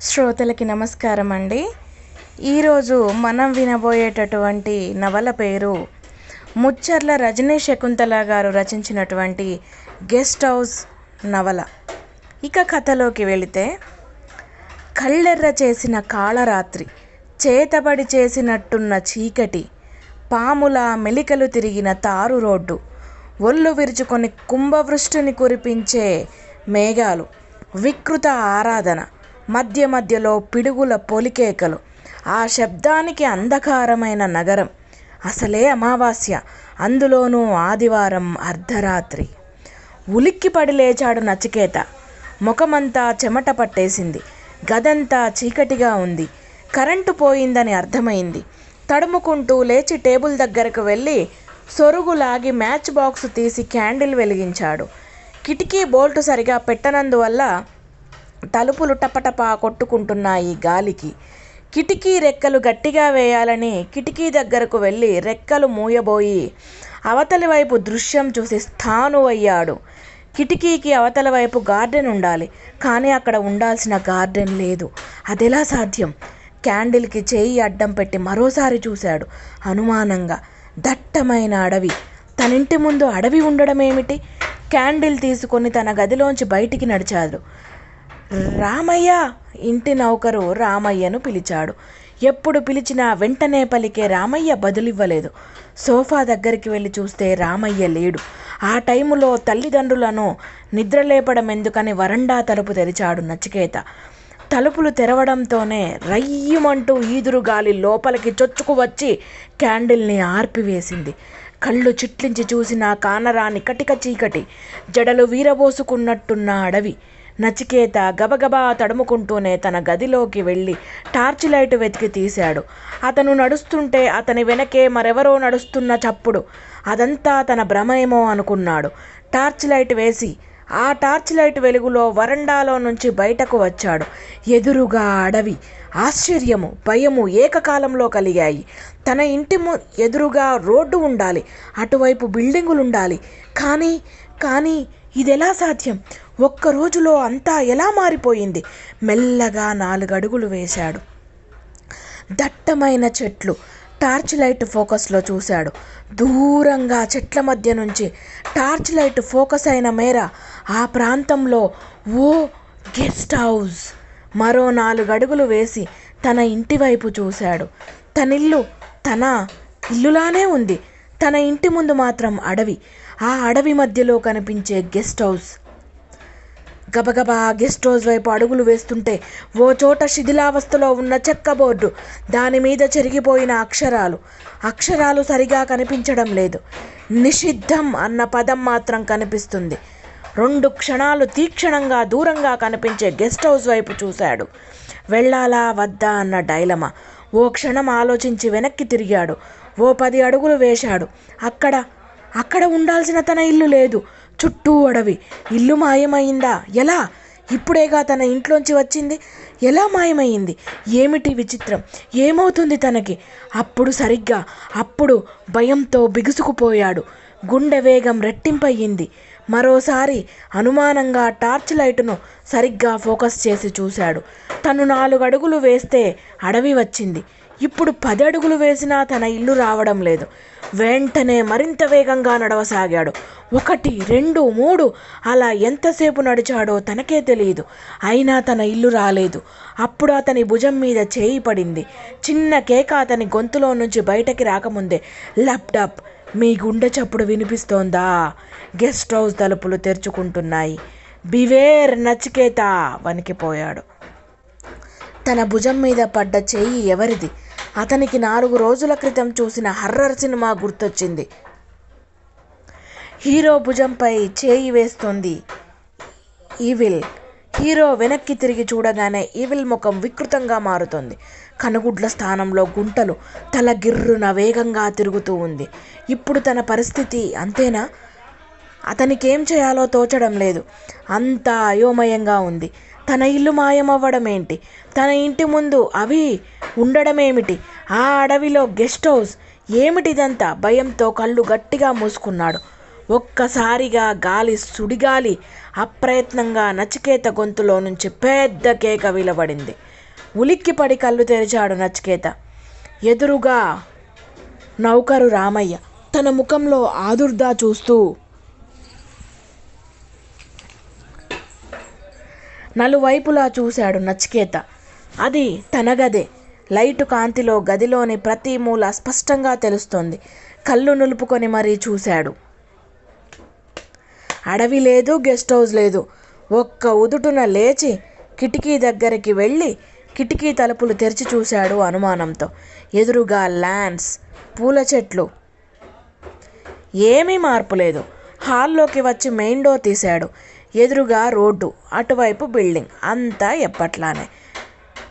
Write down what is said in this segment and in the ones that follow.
శ్రోతలకి నమస్కారం అండి ఈరోజు మనం వినబోయేటటువంటి నవల పేరు ముచ్చర్ల రజనీ శకుంతల గారు రచించినటువంటి గెస్ట్ హౌస్ నవల. ఇక కథలోకి వెళితే కళ్ళెర్ర చేసిన కాళరాత్రి చేతబడి చేసినట్టున్న చీకటి పాముల మెలికలు తిరిగిన తారు రోడ్డు ఒళ్ళు విరుచుకొని కుంభవృష్టిని కురిపించే మేఘాలు వికృత ఆరాధన మధ్య మధ్యలో పిడుగుల పొలికేకలు. ఆ శబ్దానికి అంధకారమైన నగరం. అసలే అమావాస్య. అందులోనూ ఆదివారం అర్ధరాత్రి. ఉలిక్కిపడి లేచాడు నచికేత. ముఖమంతా చెమట పట్టేసింది. గదంతా చీకటిగా ఉంది. కరెంటు పోయిందని అర్థమైంది. తడుముకుంటూ లేచి టేబుల్ దగ్గరకు వెళ్ళి సొరుగు లాగి మ్యాచ్ బాక్స్ తీసి క్యాండిల్ వెలిగించాడు. కిటికీ బోల్టు సరిగా పెట్టనందువల్ల తలుపులు టపటపా కొట్టుకుంటున్నాయి గాలికి. కిటికీ రెక్కలు గట్టిగా వేయాలని కిటికీ దగ్గరకు వెళ్ళి రెక్కలు మూయబోయి అవతలి వైపు దృశ్యం చూసి స్థాను అయ్యాడు. కిటికీకి అవతల వైపు గార్డెన్ ఉండాలి కానీ అక్కడ ఉండాల్సిన గార్డెన్ లేదు. అదెలా సాధ్యం? క్యాండిల్కి చేయి అడ్డం పెట్టి మరోసారి చూశాడు. అనుమానంగా దట్టమైన అడవి. తనింటి ముందు అడవి ఉండడం ఏమిటి క్యాండిల్ తీసుకొని తన గదిలోంచి బయటికి నడిచాడు. రామయ్య ఇంటి నౌకరు రామయ్యను పిలిచాడు. ఎప్పుడు పిలిచినా వెంటనే పలికే రామయ్య బదులివ్వలేదు. సోఫా దగ్గరికి వెళ్ళి చూస్తే రామయ్య లేడు. ఆ టైములో తల్లిదండ్రులను నిద్రలేపడం ఎందుకని వరండా తలుపు తెరిచాడు నచికేత. తలుపులు తెరవడంతోనే రయ్యమంటూ ఈదురు గాలి లోపలికి చొచ్చుకు వచ్చి క్యాండిల్ని ఆర్పివేసింది. కళ్ళు చిట్లించి చూసిన కానరాని కటిక చీకటి జడలు వీరబోసుకున్నట్టున్న అడవి. నచికేత గబగబా తడుముకుంటూనే తన గదిలోకి వెళ్ళి టార్చ్ లైట్ వెతికి తీశాడు. అతను నడుస్తుంటే అతని వెనకే మరెవరో నడుస్తున్న చప్పుడు. అదంతా తన భ్రమేమో అనుకున్నాడు. టార్చ్ లైట్ వేసి ఆ టార్చ్ లైట్ వెలుగులో వరండాలో నుంచి బయటకు వచ్చాడు. ఎదురుగా అడవి. ఆశ్చర్యము భయము ఏకకాలంలో కలిగాయి. తన ఇంటి ము ఎదురుగా రోడ్డు ఉండాలి. అటువైపు బిల్డింగులు ఉండాలి కానీ కానీ ఇదెలా సాధ్యం? ఒక్క రోజులో అంతా ఎలా మారిపోయింది? మెల్లగా నాలుగడుగులు వేశాడు. దట్టమైన చెట్లు టార్చ్ లైట్ ఫోకస్లో చూశాడు. దూరంగా చెట్ల మధ్య నుంచి టార్చ్ లైట్ ఫోకస్ అయిన మేర ఆ ప్రాంతంలో ఓ గెస్ట్ హౌస్ మరో నాలుగు అడుగులు వేసి తన ఇంటి వైపు చూశాడు. తనిల్లు తన ఇల్లులానే ఉంది. తన ఇంటి ముందు మాత్రం అడవి. ఆ అడవి మధ్యలో కనిపించే గెస్ట్ హౌస్ గబగబా గెస్ట్ హౌస్ వైపు అడుగులు వేస్తుంటే ఓ చోట శిథిలావస్థలో ఉన్న చెక్క బోర్డు. దాని మీద చెరిగిపోయిన అక్షరాలు. అక్షరాలు సరిగా కనిపించడం లేదు. నిషిద్ధం అన్న పదం మాత్రం కనిపిస్తుంది. రెండు క్షణాలు తీక్షణంగా దూరంగా కనిపించే గెస్ట్ హౌస్ వైపు చూశాడు. వెళ్ళాలా వద్దా అన్న డైలమా. ఓ క్షణం ఆలోచించి వెనక్కి తిరిగాడు. ఓ పది అడుగులు వేశాడు. అక్కడ అక్కడ ఉండాల్సిన తన ఇల్లు లేదు. చుట్టూ అడవి. ఇల్లు మాయమైందా? ఎలా? ఇప్పుడేగా తన ఇంట్లోంచి వచ్చింది? ఎలా మాయమైంది? ఏమిటి విచిత్రం? ఏమవుతుంది తనకి? అప్పుడు సరిగ్గా అప్పుడు భయంతో బిగుసుకుపోయాడు. గుండె వేగం రెట్టింపయ్యింది. మరోసారి అనుమానంగా టార్చ్ లైటును సరిగ్గా ఫోకస్ చేసి చూశాడు. తను నాలుగు అడుగులు వేస్తే అడవి వచ్చింది. ఇప్పుడు పది అడుగులు వేసినా తన ఇల్లు రావడం లేదు. వెంటనే మరింత వేగంగా నడవసాగాడు. ఒకటి రెండు మూడు అలా ఎంతసేపు నడిచాడో తనకే తెలియదు అయినా తన ఇల్లు రాలేదు. అప్పుడు అతని భుజం మీద చేయి పడింది. చిన్న కేక అతని గొంతులో నుంచి బయటకి రాకముందే ల్యాప్టాప్ మీ గుండె చప్పుడు వినిపిస్తోందా? గెస్ట్ హౌస్ తలుపులు తెరుచుకుంటున్నాయి. బివేర్ నచికేత! వణికిపోయాడు. తన భుజం మీద పడ్డ చెయ్యి ఎవరిది? అతనికి నాలుగు రోజుల క్రితం చూసిన హర్రర్ సినిమా గుర్తొచ్చింది. హీరో భుజంపై చేయి వేస్తుంది. ఈవిల్ హీరో వెనక్కి తిరిగి చూడగానే ఈవిల్ ముఖం వికృతంగా మారుతుంది. కనుగుడ్ల స్థానంలో గుంటలు తల గిర్రున వేగంగా తిరుగుతూ ఉంది. ఇప్పుడు తన పరిస్థితి అంతేనా? అతనికేం చేయాలో తోచడం లేదు. అంతా అయోమయంగా ఉంది. తన ఇల్లు మాయమవ్వడం ఏంటి తన ఇంటి ముందు అవి ఉండడమేమిటి? ఆ అడవిలో గెస్ట్ హౌస్ ఏమిటిదంతా? భయంతో కళ్ళు గట్టిగా మూసుకున్నాడు. ఒక్కసారిగా గాలి సుడిగాలి అప్రయత్నంగా నచికేత గొంతులో నుంచి పెద్ద కేక విలబడింది. ఉలిక్కిపడి కళ్ళు తెరిచాడు నచికేత. ఎదురుగా నౌకరు రామయ్య. తన ముఖంలో ఆదుర్దా చూస్తూ నలువైపులా చూశాడు నచికేత. అది తన గదే. లైటు కాంతిలో గదిలోని ప్రతి మూల స్పష్టంగా తెలుస్తోంది. కళ్ళు నులుపుకొని మరీ చూశాడు. అడవి లేదు గెస్ట్ హౌస్ లేదు. ఒక్క ఉదుటున లేచి కిటికీ దగ్గరికి వెళ్ళి కిటికీ తలుపులు తెరిచి చూశాడు అనుమానంతో. ఎదురుగా ల్యాండ్స్ పూల చెట్లు. ఏమీ మార్పు లేదు. హాల్లోకి వచ్చి మెయిన్ డోర్ తీశాడు. ఎదురుగా రోడ్డు అటువైపు బిల్డింగ్ అంతా ఎప్పట్లానే.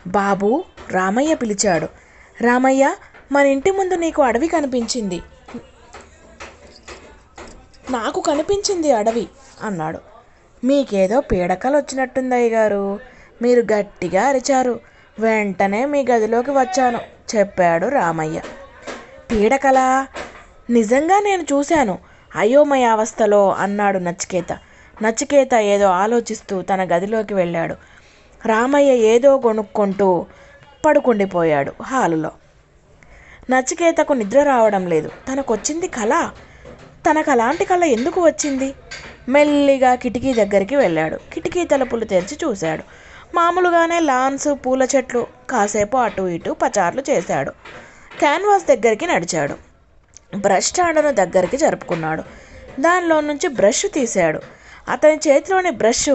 బాబు రామయ్య పిలిచాడు. రామయ్య మన ఇంటి ముందు నీకు అడవి కనిపించింది. నాకు కనిపించింది అడవి అన్నాడు. మీకేదో పీడకలు వచ్చినట్టుంది అయ్యగారు మీరు గట్టిగా అరిచారు. వెంటనే మీ గదిలోకి వచ్చాను చెప్పాడు రామయ్య. పీడకలా? నిజంగా నేను చూశాను. అయోమయ అవస్థలో అన్నాడు నచికేత నచికేత ఏదో ఆలోచిస్తూ తన గదిలోకి వెళ్ళాడు. రామయ్య ఏదో కొనుక్కుంటూ పడుకుండిపోయాడు హాలులో. నచికేతకు నిద్ర రావడం లేదు. తనకొచ్చింది కళ. తనకు అలాంటి కళ ఎందుకు వచ్చింది? మెల్లిగా కిటికీ దగ్గరికి వెళ్ళాడు. కిటికీ తలుపులు తెరిచి చూశాడు. మామూలుగానే లాన్స్ పూల చెట్లు కాసేపు అటు ఇటు పచార్లు చేశాడు. క్యాన్వాస్ దగ్గరికి నడిచాడు. బ్రష్ స్టాండ్ను దగ్గరికి జరుపుకున్నాడు. దానిలో నుంచి బ్రష్ తీశాడు. అతని చేతిలోని బ్రష్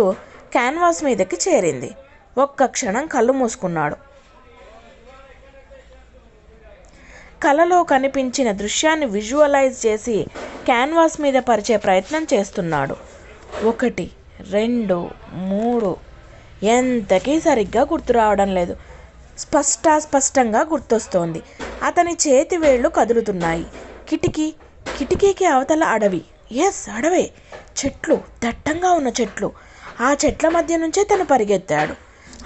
క్యాన్వాస్ మీదకి చేరింది. ఒక్క క్షణం కళ్ళు మూసుకున్నాడు. కలలో కనిపించిన దృశ్యాన్ని విజువలైజ్ చేసి క్యాన్వాస్ మీద పరిచే ప్రయత్నం చేస్తున్నాడు. ఒకటి రెండు మూడు. ఎంతకీ సరిగ్గా గుర్తు రావడం లేదు. స్పష్టాస్పష్టంగా గుర్తొస్తోంది. అతని చేతి వేళ్ళు కదులుతున్నాయి. కిటికీ కిటికీకి అవతల అడవి. ఎస్ అడవే. చెట్లు దట్టంగా ఉన్న చెట్లు. ఆ చెట్ల మధ్య నుంచే తను పరిగెత్తాడు.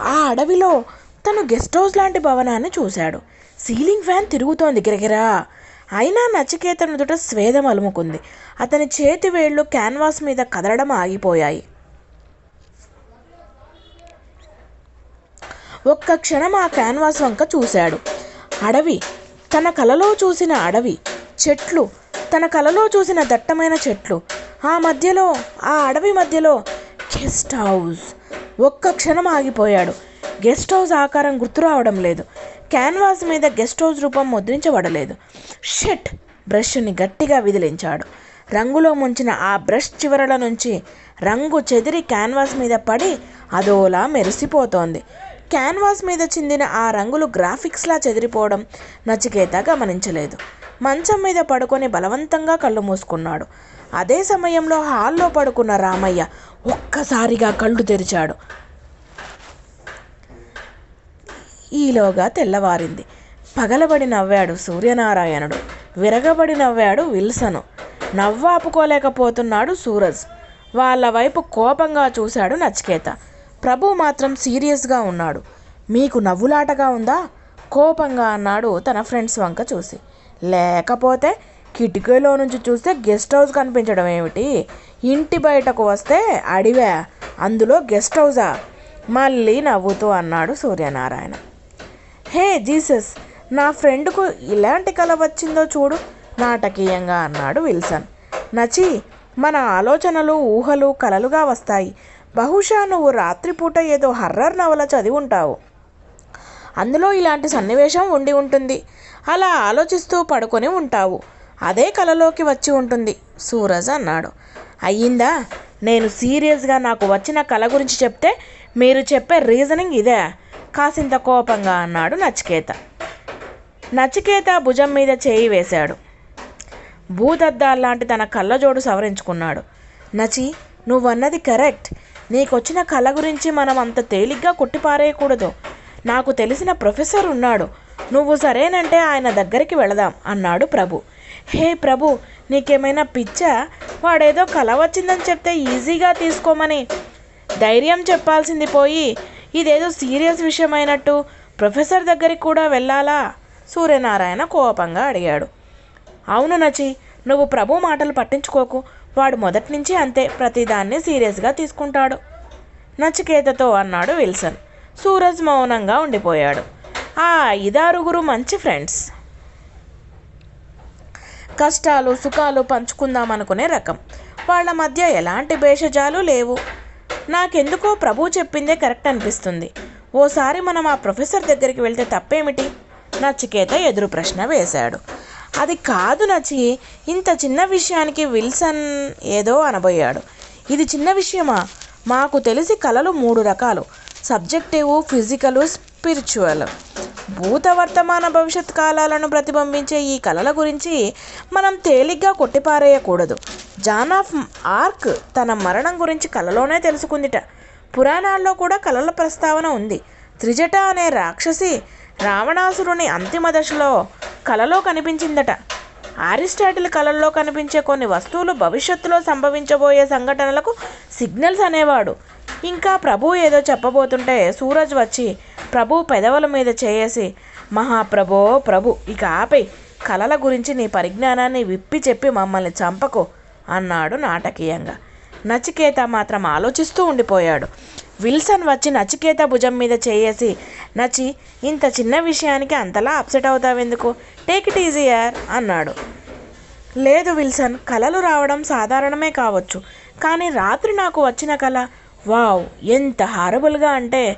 ఆ అడవిలో తను గెస్ట్ హౌస్ లాంటి భవనాన్ని చూశాడు. సీలింగ్ ఫ్యాన్ తిరుగుతోంది. గిరగిరా. అయినా నచికేతను దుట స్వేదం అలుముకుంది. అతని చేతి వేళ్ళు క్యాన్వాస్ మీద కదలడం ఆగిపోయాయి. ఒక్క క్షణం ఆ క్యాన్వాస్ వంక చూశాడు. అడవి తన కలలో చూసిన అడవి చెట్లు తన కలలో చూసిన దట్టమైన చెట్లు ఆ మధ్యలో ఆ అడవి మధ్యలో గెస్ట్ హౌస్. ఒక్క క్షణం ఆగిపోయాడు. గెస్ట్ హౌస్ ఆకారం గుర్తు రావడం లేదు. క్యాన్వాస్ మీద గెస్ట్ హౌస్ రూపం ముద్రించబడలేదు. షెట్! బ్రష్ని గట్టిగా విదిలించాడు. రంగులో ముంచిన ఆ బ్రష్ చివరల నుంచి రంగు చెదిరి క్యాన్వాస్ మీద పడి అదోలా మెరిసిపోతోంది. క్యాన్వాస్ మీద చిందిన ఆ రంగులు గ్రాఫిక్స్లా చెదిరిపోవడం నచికేత గమనించలేదు. మంచం మీద పడుకొని బలవంతంగా కళ్ళు మూసుకున్నాడు. అదే సమయంలో హాల్లో పడుకున్న రామయ్య ఒక్కసారిగా కళ్ళు తెరిచాడు. ఈలోగా తెల్లవారింది. పగలబడి నవ్వాడు సూర్యనారాయణుడు. విరగబడి నవ్వాడు విల్సను. నవ్వాపుకోలేకపోతున్నాడు సూరజ్. వాళ్ళ వైపు కోపంగా చూశాడు నచికేత. ప్రభు మాత్రం సీరియస్గా ఉన్నాడు. మీకు నవ్వులాటగా ఉందా? కోపంగా అన్నాడు తన ఫ్రెండ్స్ వంక చూసి. లేకపోతే కిటికీలో నుంచి చూస్తే గెస్ట్ హౌస్ కనిపించడం ఏమిటి? ఇంటి బయటకు వస్తే అడివా అందులో గెస్ట్ హౌసా? మళ్ళీ నవ్వుతూ అన్నాడు సూర్యనారాయణ. హే జీసస్ నా ఫ్రెండ్కు ఇలాంటి కళ వచ్చిందో చూడు నాటకీయంగా అన్నాడు విల్సన్. నచి మన ఆలోచనలు ఊహలు కలలుగా వస్తాయి. బహుశా నువ్వు రాత్రిపూట ఏదో హర్రర్ నవల చదివి ఉంటావు అందులో ఇలాంటి సన్నివేశం ఉండి ఉంటుంది. అలా ఆలోచిస్తూ పడుకొని ఉంటావు. అదే కలలోకి వచ్చి ఉంటుంది. సూరజ్ అన్నాడు. అయ్యిందా? నేను సీరియస్గా నాకు వచ్చిన కళ గురించి చెప్తే మీరు చెప్పే రీజనింగ్ ఇదే. కాసింత కోపంగా అన్నాడు నచికేత. నచికేత భుజం మీద చేయి వేశాడు. భూతద్దాల్లాంటి తన కళ్ళజోడు సవరించుకున్నాడు. నచి నువ్వన్నది కరెక్ట్. నీకొచ్చిన కళ గురించి మనం అంత తేలిగ్గా కొట్టిపారేయకూడదు. నాకు తెలిసిన ప్రొఫెసర్ ఉన్నాడు. నువ్వు సరేనంటే ఆయన దగ్గరికి వెళదాం అన్నాడు ప్రభు. హే ప్రభు నీకేమైనా పిచ్చా? వాడేదో కల వచ్చిందని చెప్తే ఈజీగా తీసుకోమని. ధైర్యం చెప్పాల్సింది పోయి ఇదేదో సీరియస్ విషయమైనట్టు ప్రొఫెసర్ దగ్గరికి కూడా వెళ్ళాలా? సూర్యనారాయణ కోపంగా అడిగాడు. అవును నచి నువ్వు ప్రభు మాటలు పట్టించుకోకు. వాడు మొదటి నుంచి అంతే ప్రతిదాన్ని సీరియస్గా తీసుకుంటాడు. నచికేతతో అన్నాడు విల్సన్. సూరజ్ మౌనంగా ఉండిపోయాడు. ఆ ఐదారుగురు మంచి ఫ్రెండ్స్. కష్టాలు సుఖాలు పంచుకుందాం అనుకునే రకం. వాళ్ళ మధ్య ఎలాంటి భేషజాలు లేవు. నాకెందుకో ప్రభు చెప్పిందే కరెక్ట్ అనిపిస్తుంది. ఓసారి మనం ఆ ప్రొఫెసర్ దగ్గరికి వెళ్తే తప్పేమిటి? నచికేత ఎదురు ప్రశ్న వేశాడు. అది కాదు నచి ఇంత చిన్న విషయానికి విల్సన్ ఏదో అనబోయాడు. ఇది చిన్న విషయమా? మాకు తెలిసి కళలు మూడు రకాలు. Subjective physical spiritual. భూత వర్తమాన భవిష్యత్ కాలాలను ప్రతిబింబించే ఈ కళల గురించి మనం తేలిగ్గా కొట్టిపారేయకూడదు. జాన్ ఆఫ్ ఆర్క్ తన మరణం గురించి కళలోనే తెలుసుకుందిట. పురాణాల్లో కూడా కళల ప్రస్తావన ఉంది. త్రిజట అనే రాక్షసి రావణాసురుని అంతిమ దశలో కలలో కనిపించిందట. ఆరిస్టాటిల్ కళల్లో కనిపించే కొన్ని వస్తువులు భవిష్యత్తులో సంభవించబోయే సంఘటనలకు సిగ్నల్స్ అనేవాడు. ఇంకా ప్రభు ఏదో చెప్పబోతుంటే సూరజ్ వచ్చి ప్రభు పెదవుల మీద చేయేసి మహాప్రభో ప్రభు ఇక ఆపే. కళల గురించి నీ పరిజ్ఞానాన్ని విప్పి చెప్పి మమ్మల్ని చంపకు అన్నాడు నాటకీయంగా. నచికేత మాత్రం ఆలోచిస్తూ ఉండిపోయాడు. విల్సన్ వచ్చి నచికేత భుజం మీద చేయేసి నచి ఇంత చిన్న విషయానికి అంతలా అప్సెట్ అవుతావెందుకు? టేక్ ఇట్ ఈజియర్ అన్నాడు. లేదు విల్సన్ కలలు రావడం సాధారణమే కావచ్చు. కానీ రాత్రి నాకు వచ్చిన కళ వావ్ ఎంత హారబుల్గా అంటే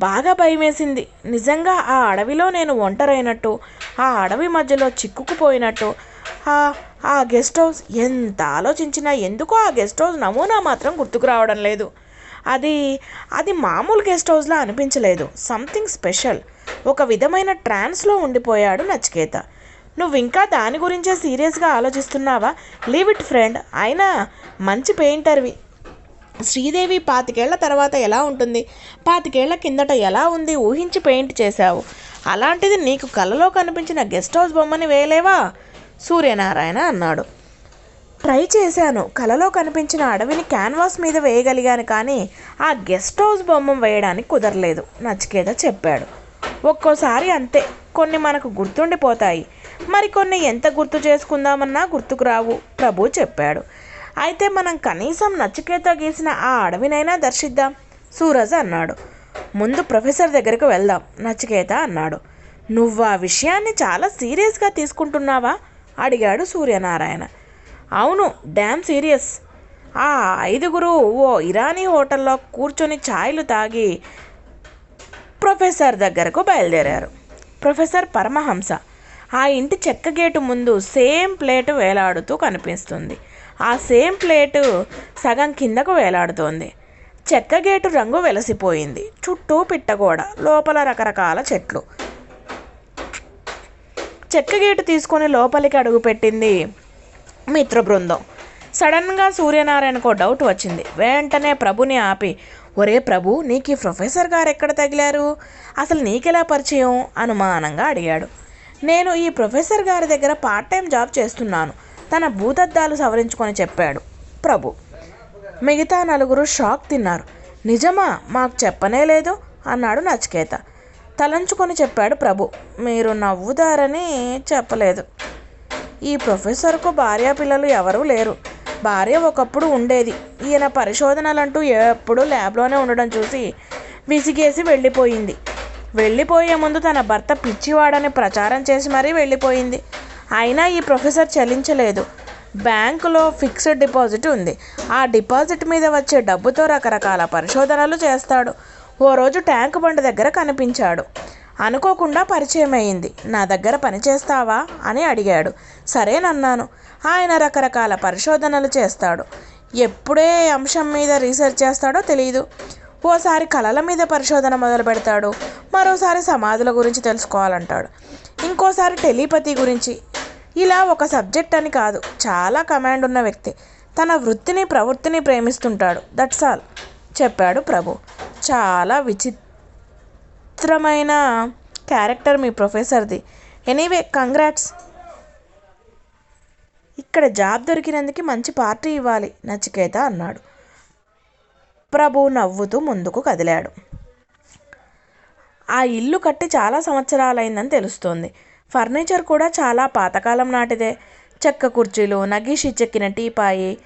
బాగా భయమేసింది. నిజంగా ఆ అడవిలో నేను ఒంటరైనట్టు ఆ అడవి మధ్యలో చిక్కుకుపోయినట్టు ఆ గెస్ట్ హౌస్ ఎంత ఆలోచించినా ఎందుకో ఆ గెస్ట్ హౌస్ నమూనా మాత్రం గుర్తుకు రావడం లేదు. అది అది మామూలు గెస్ట్ హౌస్లా అనిపించలేదు. Something special. ఒక విధమైన ట్రాన్స్లో ఉండిపోయాడు నచికేత. నువ్వు ఇంకా దాని గురించే సీరియస్గా ఆలోచిస్తున్నావా? Leave it friend. అయినా మంచి పెయింటర్వి. శ్రీదేవి పాతికేళ్ళ తర్వాత ఎలా ఉంటుంది? పాతికేళ్ళ కిందట ఎలా ఉంది? ఊహించి పెయింట్ చేశావు. అలాంటిది నీకు కలలో కనిపించిన గెస్ట్ హౌస్ బొమ్మని వేయలేవా? సూర్యనారాయణ అన్నాడు. ట్రై చేశాను. కలలో కనిపించిన అడవిని క్యాన్వాస్ మీద వేయగలిగాను కానీ ఆ గెస్ట్ హౌస్ బొమ్మ వేయడానికి కుదరలేదు. నచికేత చెప్పాడు. ఒక్కోసారి అంతే. కొన్ని మనకు గుర్తుండిపోతాయి. మరికొన్ని ఎంత గుర్తు చేసుకుందామన్నా గుర్తుకు రావు. ప్రభు చెప్పాడు. అయితే మనం కనీసం నచికేత గీసిన ఆ అడవినైనా దర్శిద్దాం. సూరజ్ అన్నాడు. ముందు ప్రొఫెసర్ దగ్గరకు వెళ్దాం నచికేత అన్నాడు. నువ్వు ఆ విషయాన్ని చాలా సీరియస్గా తీసుకుంటున్నావా? అడిగాడు సూర్యనారాయణ. అవును డ్యామ్ సీరియస్. ఆ ఐదుగురు ఓ ఇరానీ హోటల్లో కూర్చొని ఛాయ్లు తాగి ప్రొఫెసర్ దగ్గరకు బయలుదేరారు. ప్రొఫెసర్ పరమహంస ఆ ఇంటి చెక్క గేటు ముందు సేమ్ ప్లేటు వేలాడుతూ కనిపిస్తుంది. ఆ సేమ్ ప్లేటు సగం కిందకు వేలాడుతోంది. చెక్క గేటు రంగు వెలసిపోయింది. చుట్టూ పిట్టగోడ లోపల రకరకాల చెట్లు. చెక్క గేటు తీసుకొని లోపలికి అడుగుపెట్టింది మిత్ర బృందం సడన్గా సూర్యనారాయణకు డౌట్ వచ్చింది. వెంటనే ప్రభుని ఆపి ఒరే ప్రభు నీకు ఈ ప్రొఫెసర్ గారు ఎక్కడ తగిలారు? అసలు నీకెలా పరిచయం? అనుమానంగా అడిగాడు. నేను ఈ ప్రొఫెసర్ గారి దగ్గర పార్ట్ టైం జాబ్ చేస్తున్నాను. తన భూతద్దాలు సవరించుకొని చెప్పాడు. ప్రభు మిగతా నలుగురు షాక్ తిన్నారు. నిజమా? మాకు చెప్పనే లేదు అన్నాడు నచికేత. తలంచుకొని చెప్పాడు ప్రభు మీరు నవ్వుతారని చెప్పలేదు. ఈ ప్రొఫెసర్కు భార్య పిల్లలు ఎవరూ లేరు. భార్య ఒకప్పుడు ఉండేది. ఈయన పరిశోధనలంటూ ఎప్పుడూ ల్యాబ్లోనే ఉండడం చూసి విసిగేసి వెళ్ళిపోయింది. వెళ్ళిపోయే ముందు తన భర్త పిచ్చివాడని ప్రచారం చేసి మరీ వెళ్ళిపోయింది. అయినా ఈ ప్రొఫెసర్ చెల్లించలేదు. బ్యాంకులో ఫిక్స్డ్ డిపాజిట్ ఉంది. ఆ డిపాజిట్ మీద వచ్చే డబ్బుతో రకరకాల పరిశోధనలు చేస్తాడు. ఓ రోజు ట్యాంక్ బండ్ దగ్గర కనిపించాడు. అనుకోకుండా పరిచయం అయింది. నా దగ్గర పని చేస్తావా? అని అడిగాడు. సరేనన్నాను ఆయన రకరకాల పరిశోధనలు చేస్తాడు. ఎప్పుడే అంశం మీద రీసెర్చ్ చేస్తాడో తెలియదు ఓసారి కళల మీద పరిశోధన మొదలు పెడతాడు మరోసారి సమాధుల గురించి తెలుసుకోవాలంటాడు. ఇంకోసారి టెలిపతి గురించి. ఇలా ఒక సబ్జెక్ట్ అని కాదు చాలా కమాండ్ ఉన్న వ్యక్తి. తన వృత్తిని ప్రవృత్తిని ప్రేమిస్తుంటాడు. దట్స్ ఆల్ చెప్పాడు ప్రభు. చాలా విచిత్రమైన క్యారెక్టర్ మీ ప్రొఫెసర్ది. ఎనీవే కంగ్రాట్స్ ఇక్కడ జాబ్ దొరికినందుకు మంచి పార్టీ ఇవ్వాలి నచికేత అన్నాడు. ప్రభు నవ్వుతూ ముందుకు కదిలాడు. ఆ ఇల్లు కట్టి చాలా సంవత్సరాలైందని తెలుస్తోంది. ఫర్నిచర్ కూడా చాలా పాతకాలం నాటిదే. చెక్క కుర్చీలు నగీషి చెక్కిన టీపాయి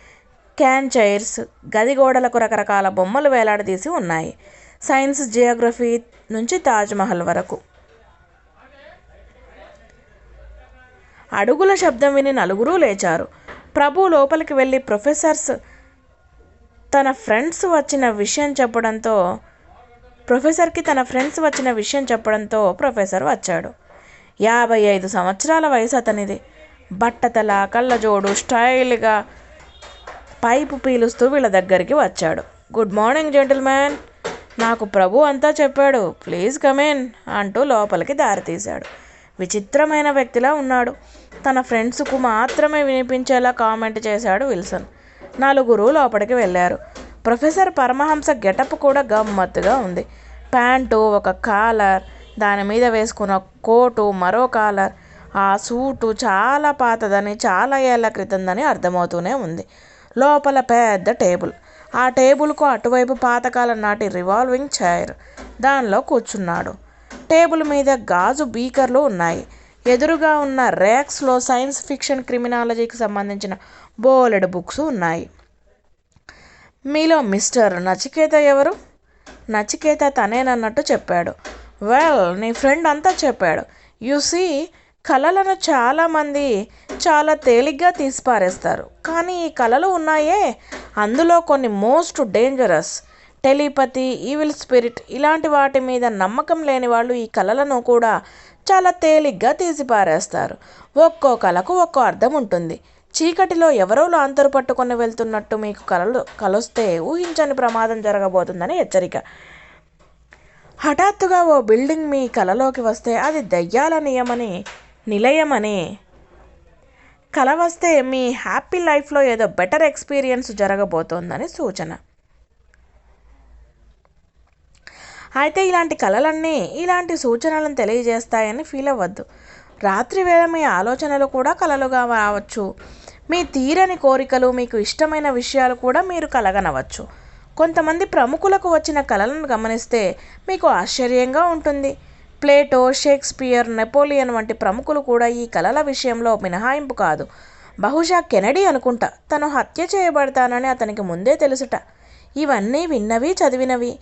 క్యాన్ చైర్స్ గది గోడలకు రకరకాల బొమ్మలు వేలాడదీసి ఉన్నాయి. సైన్స్ జియోగ్రఫీ నుంచి తాజ్మహల్ వరకు. అడుగుల శబ్దం విని నలుగురూ లేచారు. ప్రభు లోపలికి వెళ్ళి ప్రొఫెసర్స్ తన ఫ్రెండ్స్ వచ్చిన విషయం చెప్పడంతో ప్రొఫెసర్కి తన ఫ్రెండ్స్ వచ్చిన విషయం చెప్పడంతో ప్రొఫెసర్ వచ్చాడు. యాభై ఐదు సంవత్సరాల వయసు అతనిది. బట్టతల కళ్ళజోడు స్టైల్గా పైపు పీలుస్తూ వీళ్ళ దగ్గరికి వచ్చాడు. Good morning gentleman. నాకు ప్రభు అంతా చెప్పాడు. ప్లీజ్ కమేన్ అంటూ లోపలికి దారితీశాడు. విచిత్రమైన వ్యక్తిలా ఉన్నాడు. తన ఫ్రెండ్స్కు మాత్రమే వినిపించేలా కామెంట్ చేశాడు విల్సన్. నలుగురు లోపలికి వెళ్ళారు. ప్రొఫెసర్ పరమహంస గెటప్ కూడా గమ్మత్తుగా ఉంది. ప్యాంటు ఒక కాలర్ దాని మీద వేసుకున్న కోటు మరో కాలర్. ఆ సూటు చాలా పాతదని చాలా ఏళ్ళ క్రితందని అర్థమవుతూనే ఉంది. లోపల పెద్ద టేబుల్. ఆ టేబుల్కు అటువైపు పాతకాలం నాటి రివాల్వింగ్ చైర్. దానిలో కూర్చున్నాడు. టేబుల్ మీద గాజు బీకర్లు ఉన్నాయి. ఎదురుగా ఉన్న ర్యాక్స్లో సైన్స్ ఫిక్షన్ క్రిమినాలజీకి సంబంధించిన బోలెడు బుక్స్ ఉన్నాయి. మీలో మిస్టర్ నచికేత ఎవరు? నచికేత తనేనన్నట్టు చెప్పాడు. వెల్ నీ ఫ్రెండ్ అంతా చెప్పాడు. యు సీ కళలను చాలామంది చాలా తేలిగ్గా తీసిపారేస్తారు. కానీ ఈ కళలు ఉన్నాయే? అందులో కొన్ని most dangerous. Telepathy evil spirit ఇలాంటి వాటి మీద నమ్మకం లేని వాళ్ళు ఈ కళలను కూడా చాలా తేలిగ్గా తీసిపారేస్తారు. ఒక్కో కళకు ఒక్కో అర్థం ఉంటుంది. చీకటిలో ఎవరో లాంతరు పట్టుకొని వెళ్తున్నట్టు మీకు కలలు కలొస్తే ఊహించని ప్రమాదం జరగబోతుందని హెచ్చరిక. హఠాత్తుగా ఓ బిల్డింగ్ మీ కలలోకి వస్తే అది దయ్యాల నియమని నిలయమని. కల వస్తే మీ హ్యాపీ లైఫ్లో ఏదో బెటర్ ఎక్స్పీరియన్స్ జరగబోతోందని సూచన. అయితే ఇలాంటి కళలన్నీ ఇలాంటి సూచనలను తెలియజేస్తాయని ఫీల్ అవ్వద్దు. రాత్రి వేళ మీ ఆలోచనలు కూడా కలలుగా రావచ్చు. మీ తీరని కోరికలు మీకు ఇష్టమైన విషయాలు కూడా మీరు కలగనవచ్చు. కొంతమంది ప్రముఖులకు వచ్చిన కళలను గమనిస్తే మీకు ఆశ్చర్యంగా ఉంటుంది. ప్లేటో షేక్స్పియర్ నెపోలియన్ వంటి ప్రముఖులు కూడా ఈ కళల విషయంలో మినహాయింపు కాదు. బహుశా కెనడీ అనుకుంటా తను హత్య చేయబడతానని అతనికి ముందే తెలుసుట. ఇవన్నీ విన్నవి చదివినవి.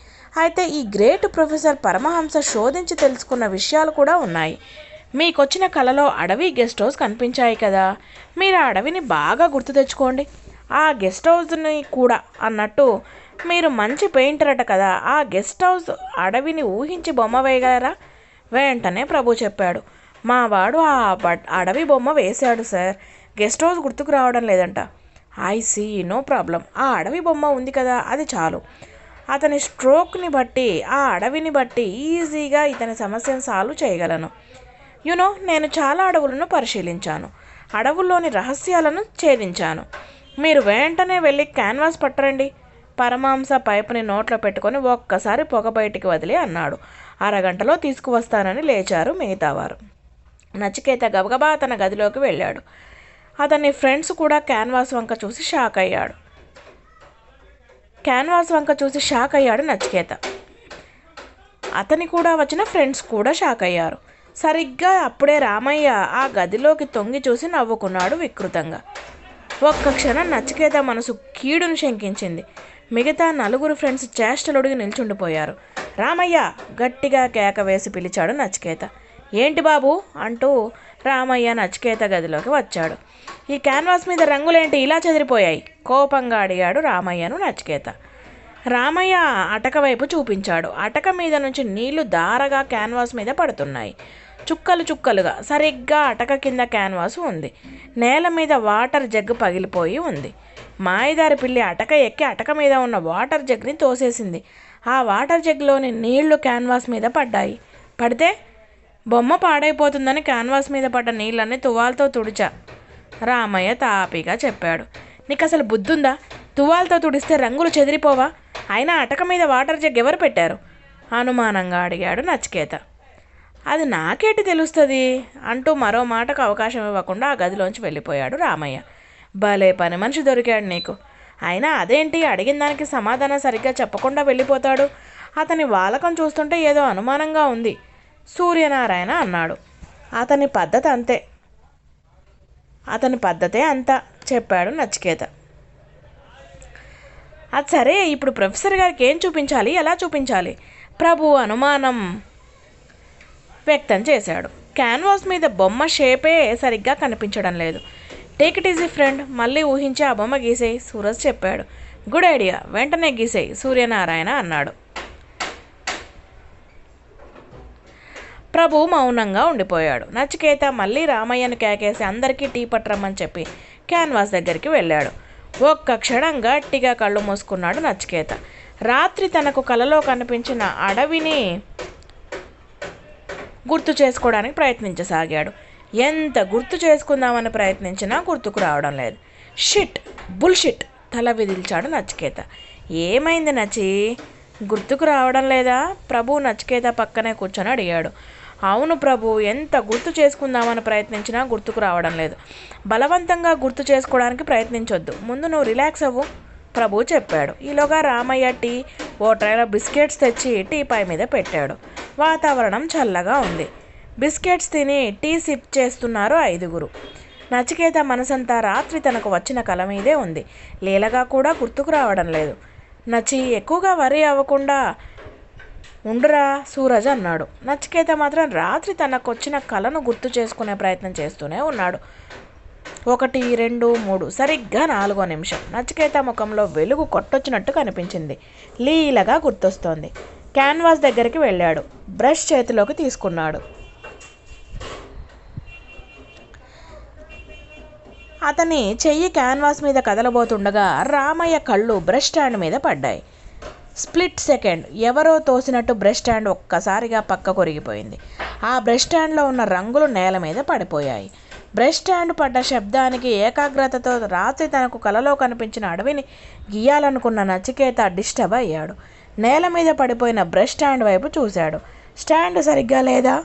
అయితే ఈ గ్రేట్ ప్రొఫెసర్ పరమహంస శోధించి తెలుసుకున్న విషయాలు కూడా ఉన్నాయి. మీకొచ్చిన కళలో అడవి గెస్ట్ హౌస్ కనిపించాయి కదా. మీరు ఆ అడవిని బాగా గుర్తు తెచ్చుకోండి. ఆ గెస్ట్ హౌస్ని కూడా అన్నట్టు మీరు మంచి పెయింటర్ అట కదా. ఆ గెస్ట్ హౌస్ అడవిని ఊహించి బొమ్మ వేయగలరా? వెంటనే ప్రభు చెప్పాడు. మా వాడు ఆ అడవి బొమ్మ వేశాడు సార్. గెస్ట్ హౌస్ గుర్తుకు రావడం లేదంట. I see no problem. ఆ అడవి బొమ్మ ఉంది కదా అది చాలు. అతని స్ట్రోక్ని బట్టి ఆ అడవిని బట్టి ఈజీగా ఇతని సమస్యను సాల్వ్ చేయగలను. యునో నేను చాలా అడవులను పరిశీలించాను. అడవుల్లోని రహస్యాలను ఛేదించాను. మీరు వెంటనే వెళ్ళి క్యాన్వాస్ పట్టరండి. పరమాంస పైపుని నోట్లో పెట్టుకొని ఒక్కసారి పొగ బయటికి వదిలి అన్నాడు. అరగంటలో తీసుకువస్తానని లేచారు మిగతావారు. నచికేత గబగబా తన గదిలోకి వెళ్ళాడు. అతని ఫ్రెండ్స్ కూడా క్యాన్వాస్ వంక చూసి షాక్ అయ్యాడు. క్యాన్వాస్ వంక చూసి షాక్ అయ్యాడు నచికేత. అతని కూడా వచ్చిన ఫ్రెండ్స్ కూడా షాక్ అయ్యారు. సరిగ్గా అప్పుడే రామయ్య ఆ గదిలోకి తొంగి చూసి నవ్వుకున్నాడు వికృతంగా. ఒక్క క్షణం నచికేత మనసు కీడును శంకించింది. మిగతా నలుగురు ఫ్రెండ్స్ చేష్టలుడిగి నిల్చుండిపోయారు. రామయ్య గట్టిగా కేక వేసి పిలిచాడు నచికేత ఏంటి బాబు? అంటూ రామయ్య నచికేత గదిలోకి వచ్చాడు. ఈ క్యాన్వాస్ మీద రంగులేంటి? ఇలా చెదిరిపోయాయి. కోపంగా అడిగాడు రామయ్యను నచికేత రామయ్య అటక వైపు చూపించాడు. అటక మీద నుంచి నీళ్ళు దారగా క్యాన్వాస్ మీద పడుతున్నాయి. చుక్కలు చుక్కలుగా సరిగ్గా అటక కింద క్యాన్వాస్ ఉంది. నేల మీద వాటర్ జగ్ పగిలిపోయి ఉంది. మాయదారి పిల్లి అటక ఎక్కి అటక మీద ఉన్న వాటర్ జగ్ని తోసేసింది. ఆ వాటర్ జగ్లోని నీళ్ళు క్యాన్వాస్ మీద పడ్డాయి. పడితే బొమ్మ పాడైపోతుందని క్యాన్వాస్ మీద పడ్డ నీళ్ళని తువాల్తో తుడిచా. రామయ్య తాపీగా చెప్పాడు. నీకు అసలు బుద్ధుందా? తువాల్తో తుడిస్తే రంగులు చెదిరిపోవా? అయినా అటక మీద వాటర్ జగ్ ఎవరు పెట్టారు? అనుమానంగా అడిగాడు నచికేత. అది నాకేటి తెలుస్తుంది? అంటూ మరో మాటకు అవకాశం ఇవ్వకుండా ఆ గదిలోంచి వెళ్ళిపోయాడు రామయ్య. భలే పని మనిషి దొరికాడు నీకు. అయినా అదేంటి? అడిగిన దానికి సమాధానం సరిగ్గా చెప్పకుండా వెళ్ళిపోతాడు. అతని వాలకం చూస్తుంటే ఏదో అనుమానంగా ఉంది. సూర్యనారాయణ అన్నాడు. అతని పద్ధతి అంతే. అతని పద్ధతే అంతా చెప్పాడు నచికేత అది సరే ఇప్పుడు ప్రొఫెసర్ గారికి ఏం చూపించాలి? ఎలా చూపించాలి? ప్రభు అనుమానం. వ్యక్తం చేశాడు. క్యాన్వాస్ మీద బొమ్మ షేపే సరిగ్గా కనిపించడం లేదు. టేక్ ఇట్ ఈజీ ఫ్రెండ్ మళ్ళీ ఊహించి ఆ బొమ్మ గీసేయి సూరజ్ చెప్పాడు. గుడ్ ఐడియా వెంటనే గీసేయి సూర్యనారాయణ అన్నాడు. ప్రభు మౌనంగా ఉండిపోయాడు. నచికేత మళ్ళీ రామయ్యను కేకేసి అందరికీ టీ పట్టరమ్మని చెప్పి క్యాన్వాస్ దగ్గరికి వెళ్ళాడు. ఒక్క క్షణం గట్టిగా కళ్ళు మూసుకున్నాడు నచికేత రాత్రి తనకు కలలో కనిపించిన అడవిని గుర్తు చేసుకోవడానికి ప్రయత్నించసాగాడు. ఎంత గుర్తు చేసుకుందామని ప్రయత్నించినా గుర్తుకు రావడం లేదు. షిట్ బుల్షిట్ తల విదిల్చాడు నచికేత. ఏమైంది నచి? గుర్తుకు రావడం లేదా? ప్రభు నచికేత పక్కనే కూర్చొని అడిగాడు. అవును ప్రభు ఎంత గుర్తు చేసుకుందామని ప్రయత్నించినా గుర్తుకు రావడం లేదు. బలవంతంగా గుర్తు చేసుకోవడానికి ప్రయత్నించొద్దు. ముందు నువ్వు రిలాక్స్ అవ్వు. ప్రభు చెప్పాడు. ఈలోగా రామయ్య టీ ఓ ట్రైలో బిస్కెట్స్ తెచ్చి టీపాయ్ మీద పెట్టాడు. వాతావరణం చల్లగా ఉంది. బిస్కెట్స్ తిని టీ సిప్ చేస్తున్నారు ఐదుగురు. నచికేత మనసంతా రాత్రి తనకు వచ్చిన కల మీదే ఉంది. లీలగా కూడా గుర్తుకు రావడం లేదు. నచి ఎక్కువగా వరి అవ్వకుండా ఉండురా సూరజ్ అన్నాడు. నచికేత మాత్రం రాత్రి తనకు వచ్చిన కలను గుర్తు చేసుకునే ప్రయత్నం చేస్తూనే ఉన్నాడు. ఒకటి రెండు మూడు. సరిగ్గా నాలుగో నిమిషం. నచికేత ముఖంలో వెలుగు కొట్టొచ్చినట్టు కనిపించింది. లీలగా గుర్తొస్తోంది. క్యాన్వాస్ దగ్గరికి వెళ్ళాడు. బ్రష్ చేతిలోకి తీసుకున్నాడు. అతని చెయ్యి క్యాన్వాస్ మీద కదలబోతుండగా రామయ్య కళ్ళు బ్రష్ స్టాండ్ మీద పడ్డాయి. Split second. ఎవరో తోసినట్టు బ్రష్ స్టాండ్ ఒక్కసారిగా పక్క కొరిగిపోయింది ఆ బ్రష్ స్టాండ్లో ఉన్న రంగులు నేల మీద పడిపోయాయి. బ్రష్ స్టాండ్ పడ్డ శబ్దానికి ఏకాగ్రతతో రాత్రి తనకు కలలో కనిపించిన అడవిని గీయాలనుకున్న నచికేత డిస్టర్బ్ అయ్యాడు. నేల మీద పడిపోయిన బ్రష్ స్టాండ్ వైపు చూశాడు. స్టాండ్ సరిగ్గా లేదా?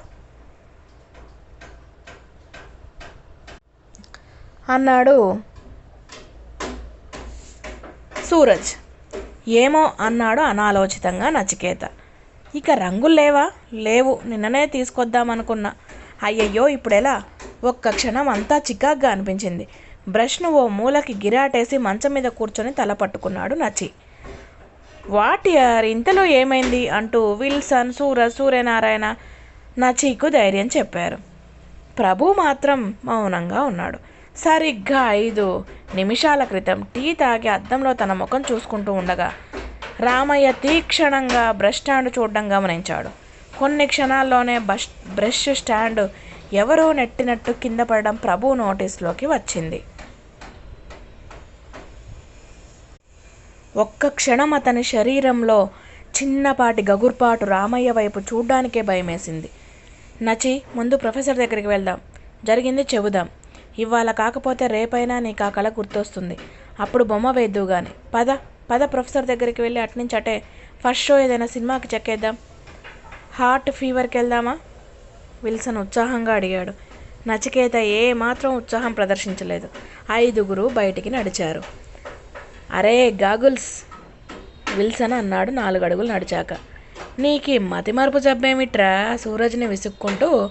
అన్నాడు సూరజ్. ఏమో అన్నాడు అనాలోచితంగా నచికేత ఇక రంగులు లేవా? లేవు. నిన్ననే తీసుకొద్దామనుకున్నా. అయ్యయ్యో ఇప్పుడెలా? ఒక్క క్షణం అంతా చికాగ్గా అనిపించింది. బ్రష్ను ఓ మూలకి గిరాటేసి మంచం మీద కూర్చొని తల పట్టుకున్నాడు నచి. వాట్ యార్ ఇంతలో ఏమైంది? అంటూ విల్సన్ సూర సూర్యనారాయణ నచీకు ధైర్యం చెప్పారు. ప్రభు మాత్రం మౌనంగా ఉన్నాడు. సరిగ్గా ఐదు నిమిషాల క్రితం టీ తాగి అద్దంలో తన ముఖం చూసుకుంటూ ఉండగా రామయ్య తీక్షణంగా బ్రష్ స్టాండ్ చూడడం గమనించాడు. కొన్ని క్షణాల్లోనే బష్ బ్రష్ స్టాండ్ ఎవరో నెట్టినట్టు కింద పడడం ప్రభు నోటీస్లోకి వచ్చింది. ఒక్క క్షణం అతని శరీరంలో చిన్నపాటి గగుర్పాటు రామయ్య వైపు చూడ్డానికే భయమేసింది. నచి ముందు ప్రొఫెసర్ దగ్గరికి వెళ్దాం. జరిగింది చెబుదాం. ఇవాళ కాకపోతే రేపైనా నీకు ఆ కళ గుర్తొస్తుంది. అప్పుడు బొమ్మ వేద్దువు గాని పద పద ప్రొఫెసర్ దగ్గరికి వెళ్ళి అట్నుంచి అటే ఫస్ట్ షో ఏదైనా సినిమాకి చెక్కేద్దాం. హార్ట్ ఫీవర్కి వెళ్దామా? విల్సన్ ఉత్సాహంగా అడిగాడు. నచికేత ఏ మాత్రం ఉత్సాహం ప్రదర్శించలేదు. ఐదుగురు బయటికి నడిచారు. అరే గాగుల్స్ విల్సన్ అన్నాడు నాలుగు అడుగులు నడిచాక. నీకు మతిమరుపు జబ్బేమిట్రా? సూరజ్ని విసుక్కుంటూ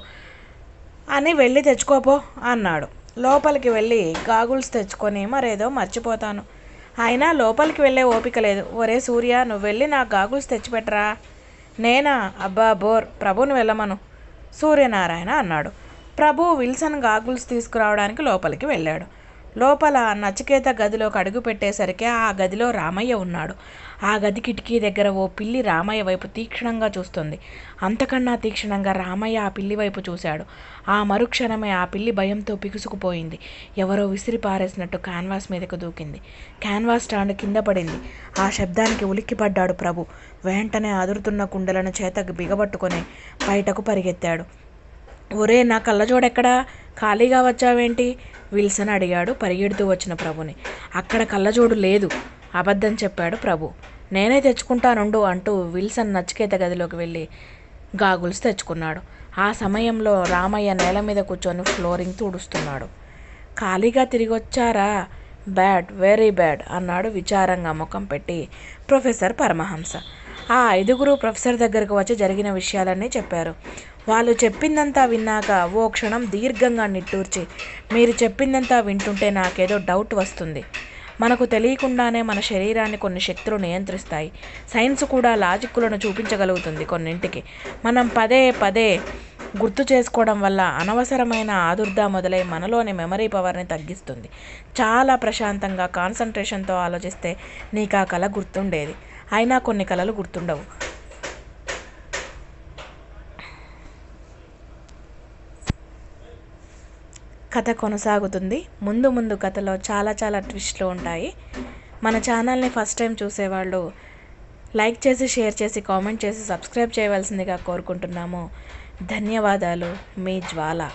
అని వెళ్ళి తెచ్చుకోపో అన్నాడు. లోపలికి వెళ్ళి గాగుల్స్ తెచ్చుకొని మరేదో మర్చిపోతాను. అయినా లోపలికి వెళ్ళే ఓపిక లేదు. ఒరే సూర్య నువ్వు వెళ్ళి నా గాగుల్స్ తెచ్చిపెట్టరా? నేనా? అబ్బా బోర్. ప్రభుని వెళ్ళమను. సూర్యనారాయణ అన్నాడు. ప్రభు విల్సన్ గాగుల్స్ తీసుకురావడానికి లోపలికి వెళ్ళాడు. లోపల నచికేత గదిలోకి అడుగు పెట్టేసరికి ఆ గదిలో రామయ్య ఉన్నాడు. ఆ గది కిటికీ దగ్గర ఓ పిల్లి రామయ్య వైపు తీక్షణంగా చూస్తుంది. అంతకన్నా తీక్షణంగా రామయ్య ఆ పిల్లి వైపు చూశాడు. ఆ మరుక్షణమే ఆ పిల్లి భయంతో పిగుసుకుపోయింది. ఎవరో విసిరి పారేసినట్టు క్యాన్వాస్ మీదకు దూకింది. క్యాన్వాస్ స్టాండ్ కింద పడింది. ఆ శబ్దానికి ఉలిక్కిపడ్డాడు ప్రభు. వెంటనే అదురుతున్న కుండలను చేతకు బిగబట్టుకొని బయటకు పరిగెత్తాడు. ఒరే నా కళ్ళజోడెక్కడా? ఖాళీగా వచ్చావేంటి? విల్సన్ అడిగాడు పరిగెడుతూ వచ్చిన ప్రభుని. అక్కడ కళ్ళజోడు లేదు. అబద్ధం చెప్పాడు ప్రభు. నేనే తెచ్చుకుంటానుండు అంటూ విల్సన్ నచికేత గదిలోకి వెళ్ళి గాగుల్స్ తెచ్చుకున్నాడు. ఆ సమయంలో రామయ్య నేల మీద కూర్చొని ఫ్లోరింగ్ తుడుస్తున్నాడు. ఖాళీగా తిరిగి వచ్చారా బ్యాడ్ వెరీ బ్యాడ్ అన్నాడు విచారంగా ముఖం పెట్టి ప్రొఫెసర్ పరమహంస. ఆ ఐదుగురు ప్రొఫెసర్ దగ్గరకు వచ్చి జరిగిన విషయాలన్నీ చెప్పారు. వాళ్ళు చెప్పిందంతా విన్నాక ఓ క్షణం దీర్ఘంగా నిట్టూర్చి మీరు చెప్పిందంతా వింటుంటే నాకేదో డౌట్ వస్తుంది. మనకు తెలియకుండానే మన శరీరాన్ని కొన్ని శక్తులు నియంత్రిస్తాయి. సైన్స్ కూడా లాజిక్కులను చూపించగలుగుతుంది కొన్నింటికి. మనం పదే పదే గుర్తు చేసుకోవడం వల్ల అనవసరమైన ఆదుర్ద మొదలై మనలోని మెమరీ పవర్ని తగ్గిస్తుంది. చాలా ప్రశాంతంగా కాన్సన్ట్రేషన్తో ఆలోచిస్తే నీకు ఆ కళ గుర్తుండేది. అయినా కొన్ని కళలు గుర్తుండవు. కథ కొనసాగుతుంది. ముందు ముందు కథలో చాలా చాలా ట్విస్ట్లు ఉంటాయి. మన ఛానల్ని ఫస్ట్ టైం చూసేవాళ్ళు లైక్ చేసి షేర్ చేసి కామెంట్ చేసి సబ్స్క్రైబ్ చేయవలసిందిగా కోరుకుంటున్నాము. ధన్యవాదాలు. మీ జ్వాల.